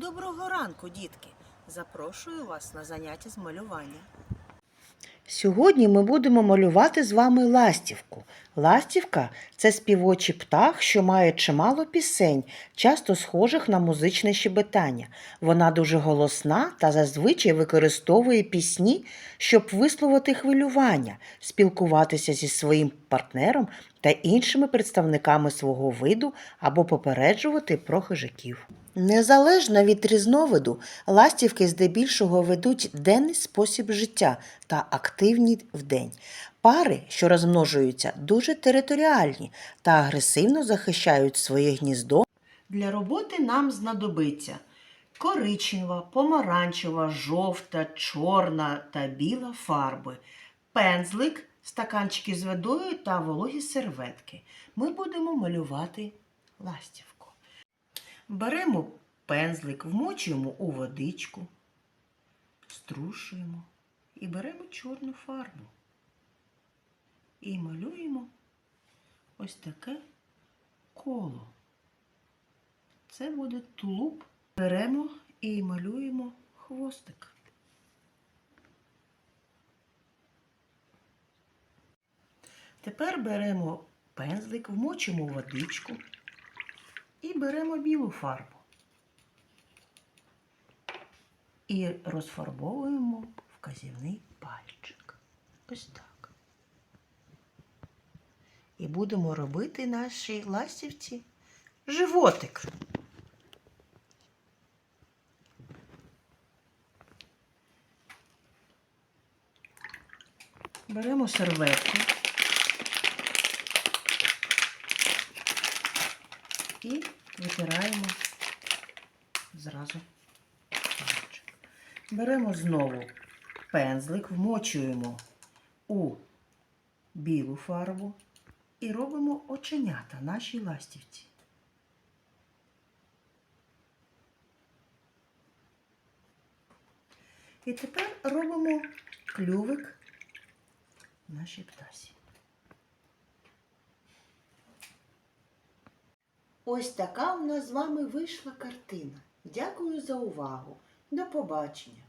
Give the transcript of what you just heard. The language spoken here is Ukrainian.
Доброго ранку, дітки! Запрошую вас на заняття з малювання. Сьогодні ми будемо малювати з вами ластівку. Ластівка це співочий птах, що має чимало пісень, часто схожих на музичне щебетання. Вона дуже голосна та зазвичай використовує пісні, щоб висловити хвилювання, спілкуватися зі своїм партнером та іншими представниками свого виду або попереджувати про хижаків. Незалежно від різновиду, ластівки здебільшого ведуть денний спосіб життя та активні вдень. Пари, що розмножуються, дуже територіальні та агресивно захищають своє гніздо. Для роботи нам знадобиться коричнева, помаранчева, жовта, чорна та біла фарби, пензлик, стаканчики з водою та вологі серветки. Ми будемо малювати ластівку. Беремо пензлик, вмочуємо у водичку, струшуємо і беремо чорну фарбу. І малюємо ось таке коло. Це буде тулуб. Беремо і малюємо хвостик. Тепер беремо пензлик, вмочимо водичку і беремо білу фарбу. І розфарбовуємо вказівний пальчик. Ось так. І будемо робити нашій ластівці животик. Беремо серветку і витираємо зразу пальчик. Беремо знову пензлик, вмочуємо у білу фарбу і робимо оченята нашій ластівці. І тепер робимо клювик нашій птасі. Ось така у нас з вами вийшла картина. Дякую за увагу. До побачення!